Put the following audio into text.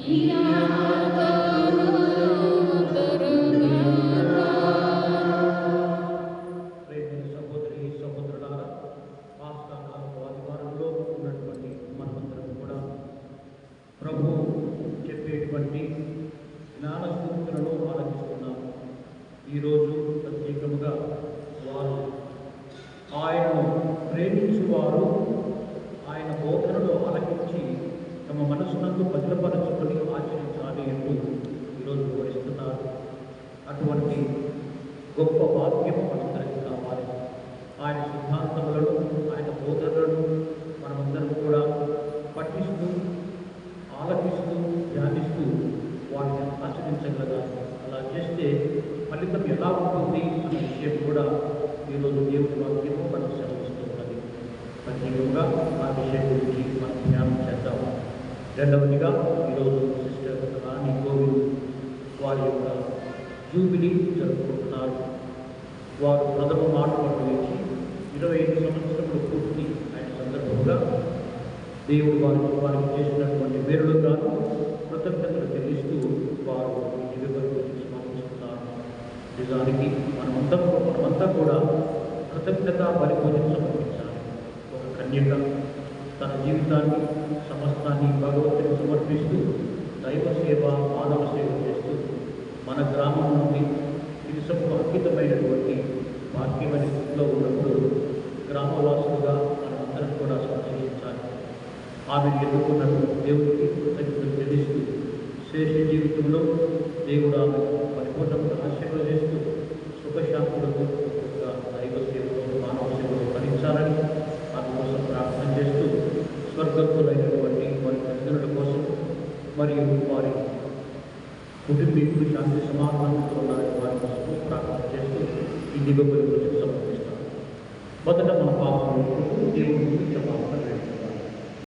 He గొప్ప వాక్యము మనందరికీ కావాలి ఆయన సిద్ధాంతములను ఆయన బోధనలను మనమందరం కూడా పఠిస్తూ ఆలపిస్తూ ధ్యానిస్తూ వాటిని ఆచరించగలగాలి. అలా చేస్తే ఫలితం ఎలా ఉంటుంది అనే విషయం కూడా ఈరోజు దేవుని వాక్యము మనకు సెలవిస్తున్నది ప్రత్యేకంగా ఆ విషయం గురించి మనం ధ్యానం చేద్దాం రెండవదిగా ఈరోజు సిస్టర్ రాణి గోవింద్ వారి యొక్క జూబిలీ జరుపుకుంటున్నారు. వారు ప్రథమ మాట పట్టుకొచ్చి ఇరవై ఐదు సంవత్సరములు పూర్తి అయిన సందర్భంగా దేవుడు వారికి వారికి చేసినటువంటి మేరుడు గాను కృతజ్ఞతలు తెలిస్తూ వారు ఈ దివ్య గురించి స్మరించుకున్నారు. నిజానికి మనమంతా మనమంతా కూడా కృతజ్ఞత పరిపూజన సమర్పించాలి. ఒక కన్యక తన జీవితాన్ని సమస్తాన్ని భగవంతుని సమర్పిస్తూ దైవ సేవ మానవ సేవ చేస్తూ మన గ్రామం నుండి ఇరుసకు అంకితమైనటువంటి భాగ్యమైన స్థితిలో ఉన్నప్పుడు గ్రామవాసులుగా మనమందరం కూడా సంతోషించాలి ఆమెను ఎన్నుకున్నటువంటి దేవుడికి కృతజ్ఞతలు తెలుస్తూ శేష జీవితంలో దేవుడు ఆమె పరిపూర్ణంగా ఆశీర్వదిస్తూ సుఖశాంతులతో దైవ సేవలో మానవ సేవలో భరించాలని అందుకోసం కోసం ప్రార్థన చేస్తూ స్వర్గత్తులైనటువంటి వారి తల్లిదండ్రుల కోసం మరియు వారి కుటుంబీకులు శాంతి సమాధానంతో ఉన్నారని ఈ దివ్య గురించి సమర్పిస్తాను మొదట మన పాపం దేవుని గురించి క్షమాపణ వేడుకుందాం.